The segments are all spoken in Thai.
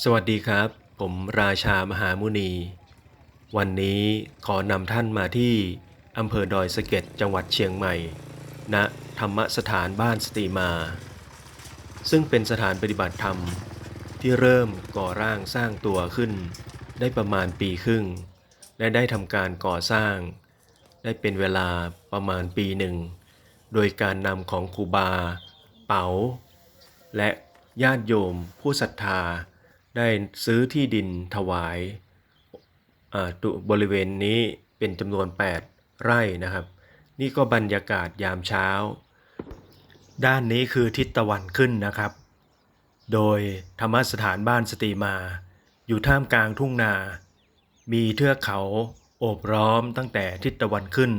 สวัสดีครับ ผมราชามหามุนี วันนี้ขอนำท่านมาที่อำเภอดอยสะเก็ดจังหวัดเชียงใหม่ณธรรมสถานบ้านสตรีมา ซึ่งเป็นสถานปฏิบัติธรรม ที่เริ่มก่อร่างสร้างตัวขึ้น ได้ประมาณปีครึ่ง และได้ทำการก่อสร้าง ได้เป็นเวลาประมาณปีหนึ่ง โดยการนำของครูบา เป๋า และญาติโยมผู้ศรัทธา ได้ซื้อที่ดินถวายอ่าตุบริเวณนี้เป็นจำนวน 8 ไร่นะครับ นี่ก็บรรยากาศยามเช้า ด้านนี้คือทิศตะวันขึ้นนะครับ โดยธรรมสถานบ้านสตรีมา อยู่ท่ามกลางทุ่งนา มีเทือกเขาโอบล้อมตั้งแต่ทิศตะวันขึ้น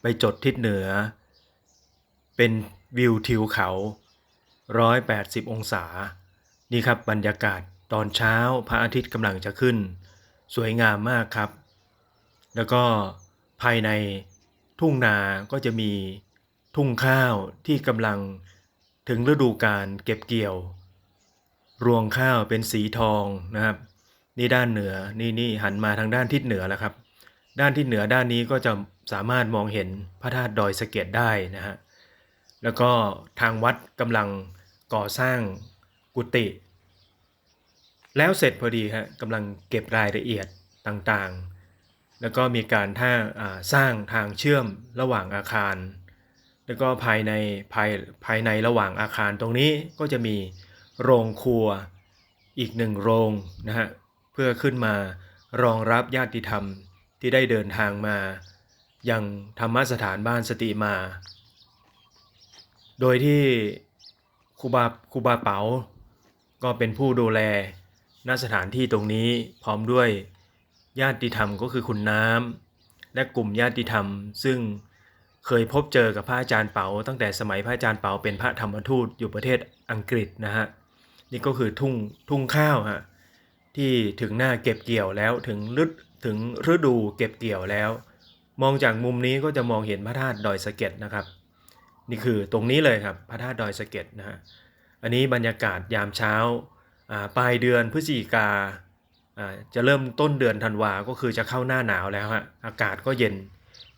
ไปจดทิศเหนือ เป็นวิวทิวเขา 180 องศา นี่ครับบรรยากาศ ตอนเช้าพระอาทิตย์กำลังจะขึ้น สวยงามมากครับ แล้วก็ภายในทุ่งนาก็จะมีทุ่งข้าวที่กำลังถึงฤดูการเก็บเกี่ยว รวงข้าวเป็นสีทองนะครับ นี่ด้านเหนือนี่นี่หันมาทางด้านทิศเหนือแล้วครับ ด้านทิศเหนือด้านนี้ก็จะสามารถมองเห็นพระธาตุดอยสะเก็ดได้นะฮะแล้วก็ทางวัดกำลังก่อสร้างกุฏิ แล้วเสร็จพอดีฮะกำลังเก็บรายละเอียดต่างๆ แล้วก็มีการท่าสร้างทางเชื่อมระหว่างอาคาร แล้วก็ภายในภายภายในระหว่างอาคารตรงนี้ก็จะมีโรงครัวอีกหนึ่งโรงนะฮะเพื่อขึ้นมารองรับญาติธรรมที่ได้เดินทางมา ยังธรรมสถานบ้านสติมา โดยที่ครูบาครูบาเป๋าก็เป็นผู้ดูแล ณสถานที่ตรงนี้พร้อมด้วยญาติธรรมก็คือคุณน้ำและกลุ่มญาติธรรม ซึ่งเคยพบเจอกับพระอาจารย์เปาตั้งแต่สมัยพระอาจารย์เปาเป็นพระธรรมทูตอยู่ประเทศอังกฤษนะฮะนี่ก็คือทุ่งทุ่งข้าวฮะที่ถึงหน้าเก็บเกี่ยวแล้วถึงฤดถึงฤดูเก็บเกี่ยวแล้ว มองจากมุมนี้ก็จะมองเห็นพระธาตุดอยสะเก็ดนะครับ นี่คือตรงนี้เลยครับพระธาตุดอยสะเก็ดนะฮะอันนี้บรรยากาศยามเช้า ปลายเดือนพฤศจิกาจะเริ่มต้นเดือนธันวาก็คือจะเข้าหน้าหนาวแล้วฮะอากาศก็เย็น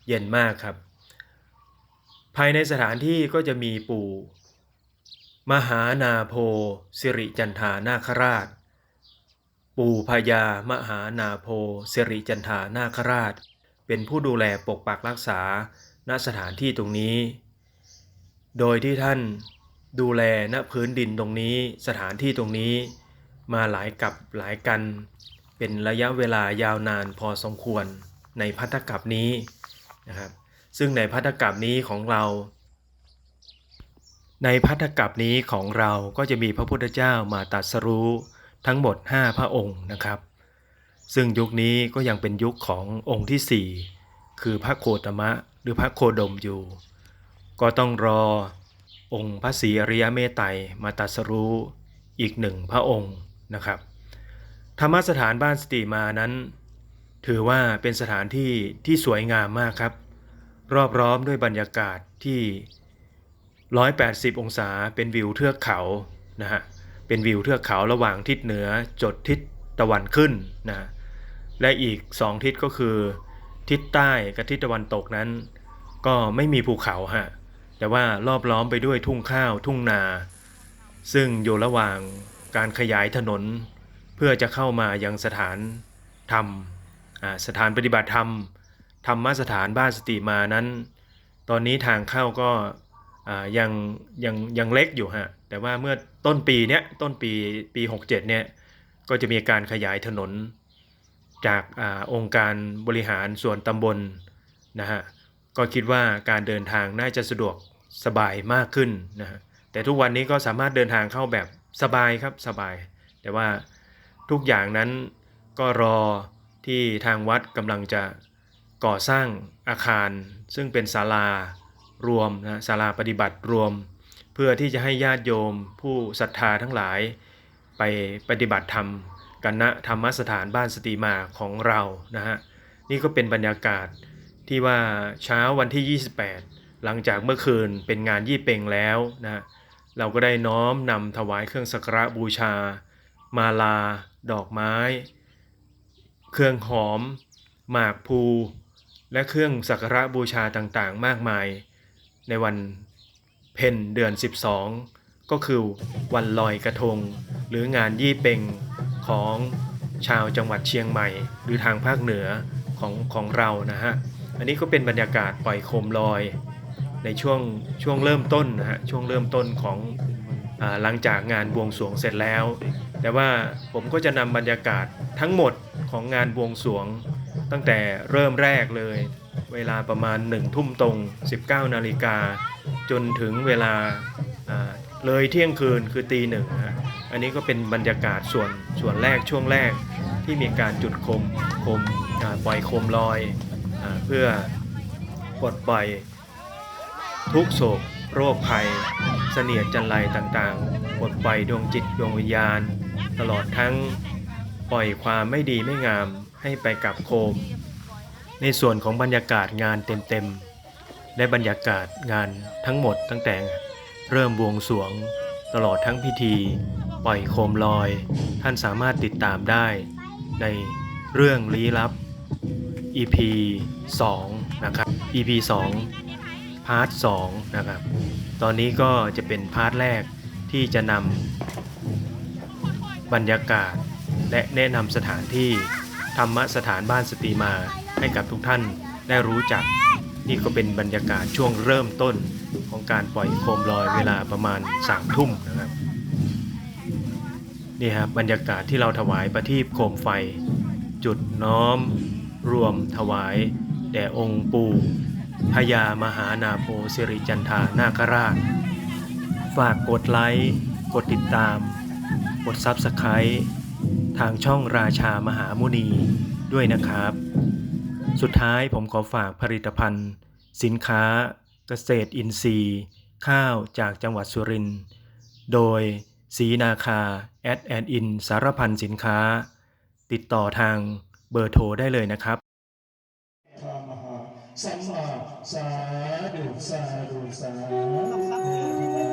เย็นมากครับ ภายในสถานที่ก็จะมีปู่ มหานาโพสิริจันทานาคราช ปู่พญามหานาโพสิริจันทานาคราช เป็นผู้ดูแลปกปักรักษาณสถานที่ตรงนี้ โดยที่ท่าน ดูแลณพื้นดินตรงนี้สถานที่ตรงนี้ มาหลายกับหลายกัน เป็นระยะเวลายาวนานพอสมควรในพัทธกับนี้นะครับซึ่งในพัทธกับนี้ของเรา ในพัทธกับนี้ของเราก็จะมีพระพุทธเจ้ามาตรัสรู้ทั้งหมด 5 พระองค์นะครับ ซึ่งยุคนี้ก็ยังเป็นยุคขององค์ที่ 4 คือพระโคตมะหรือพระโคดมอยู่ ก็ต้องรอ องค์พระศรีอริยเมตไตรมาตัสรู้อีกหนึ่งพระองค์นะครับ ธรรมสถานบ้านสติมานั้น ถือว่าเป็นสถานที่ที่สวยงามมากครับ รอบร้อมด้วยบรรยากาศที่ 180 องศาเป็นวิวเทือกเขานะฮะเป็นวิวเทือกเขาระหว่างทิศเหนือจดทิศตะวันขึ้นนะฮะและอีกสองทิศก็คือ ทิศใต้กับทิศตะวันตกนั้น ก็ไม่มีภูเขาฮะ แต่ว่ารอบล้อมไปด้วยทุ่งข้าวทุ่งนา ซึ่งอยู่ระหว่างการขยายถนน เพื่อจะเข้ามายังสถานธรรมสถานปฏิบัติธรรม ธรรมสถานบ้านสติมานั้น ตอนนี้ทางเข้าก็ยังยังยังเล็กอยู่ฮะ แต่ว่าเมื่อต้นปีเนี้ยต้นปีปี 67เนี่ยก็จะมีการขยายถนนจากอองค์การบริหารส่วนตำบลนะฮะ ก็คิดว่าการเดินทางน่าจะสะดวกสบายมากขึ้นนะฮะแต่ทุกวันนี้ก็สามารถเดินทางเข้าแบบสบายครับสบาย แต่ว่าทุกอย่างนั้นก็รอที่ทางวัดกำลังจะก่อสร้างอาคาร ซึ่งเป็นศาลารวมนะศาลาปฏิบัติรวม เพื่อที่จะให้ญาติโยม ผู้ศรัทธาทั้งหลาย ไปปฏิบัติธรรมกันณธรรมสถานบ้านสติมาของเรานะฮะนี่ก็เป็นบรรยากาศ ที่ว่าเช้าวันที่ 28 หลังจากเมื่อคืนเป็นงานยี่เปงแล้วนะเราก็ได้น้อมนำถวายเครื่องสักการะบูชา มาลา ดอกไม้ เครื่องหอม หมากพลูและเครื่องสักการะบูชาต่างๆ มากมาย ในวันเพ็ญเดือน 12 ก็คือวันลอยกระทง หรืองานยี่เปงของชาวจังหวัดเชียงใหม่ หรือทางภาคเหนือของของเรานะฮะ อันนี้ก็เป็นบรรยากาศปล่อยโคมลอย ในช่วงช่วงเริ่มต้นนะฮะช่วงเริ่มต้นของอหลังจากงานบวงสรวงเสร็จแล้ว แต่ว่าผมก็จะนำบรรยากาศทั้งหมดของงานบวงสรวง ตั้งแต่เริ่มแรกเลย เวลาประมาณ1ทุ่มตรง 19 นาฬิกา จนถึงเวลาเลยเที่ยงคืนคือตีหนึ่งฮะอันนี้ก็เป็นบรรยากาศส่วนส่วนแรกช่วงแรกที่มีการจุดโคมโคมปล่อยโคมลอย เพื่อปลดปล่อยทุกโศกโรคภัย เสนียดจันไรต่างๆปลดปล่อยดวงจิตดวงวิญญาณ ตลอดทั้งปล่อยความไม่ดีไม่งามให้ไปกับโคม ในส่วนของบรรยากาศงานเต็มๆ และบรรยากาศงานทั้งหมดตั้งแต่เริ่มบวงสวง ตลอดทั้งพิธี ปล่อยโคมลอย ท่านสามารถติดตามได้ ในเรื่องลี้ลับ EP 2 นะครับ EP 2 พาร์ท 2 นะครับ ตอนนี้ก็จะเป็นพาร์ทแรกที่จะนำบรรยากาศ และแนะนำสถานที่ธรรมสถานบ้านสตรีมาให้กับทุกท่านได้รู้จัก นี่ก็เป็นบรรยากาศช่วงเริ่มต้นของการปล่อยโคมลอยเวลาประมาณสามทุ่มนะครับนี่ครับบรรยากาศที่เราถวายประทีปโคมไฟ จุดน้อม รวมถวาย แด่องค์ปู่พญามหานาโพสิริจันทานาคราช ฝากกดไลค์ กดติดตาม กดซับสไครต์ทางช่องราชามหามุนีด้วยนะครับ สุดท้ายผมขอฝากผลิตภัณฑ์ สินค้าเกษตรอินทรีย์ ข้าวจากจังหวัดสุรินทร์โดยสีนาคาแอดแอนอินสารพันสินค้า ติดต่อทาง เบอร์โทรได้เลยนะครับสัมมาสาธุสาธุสาธุ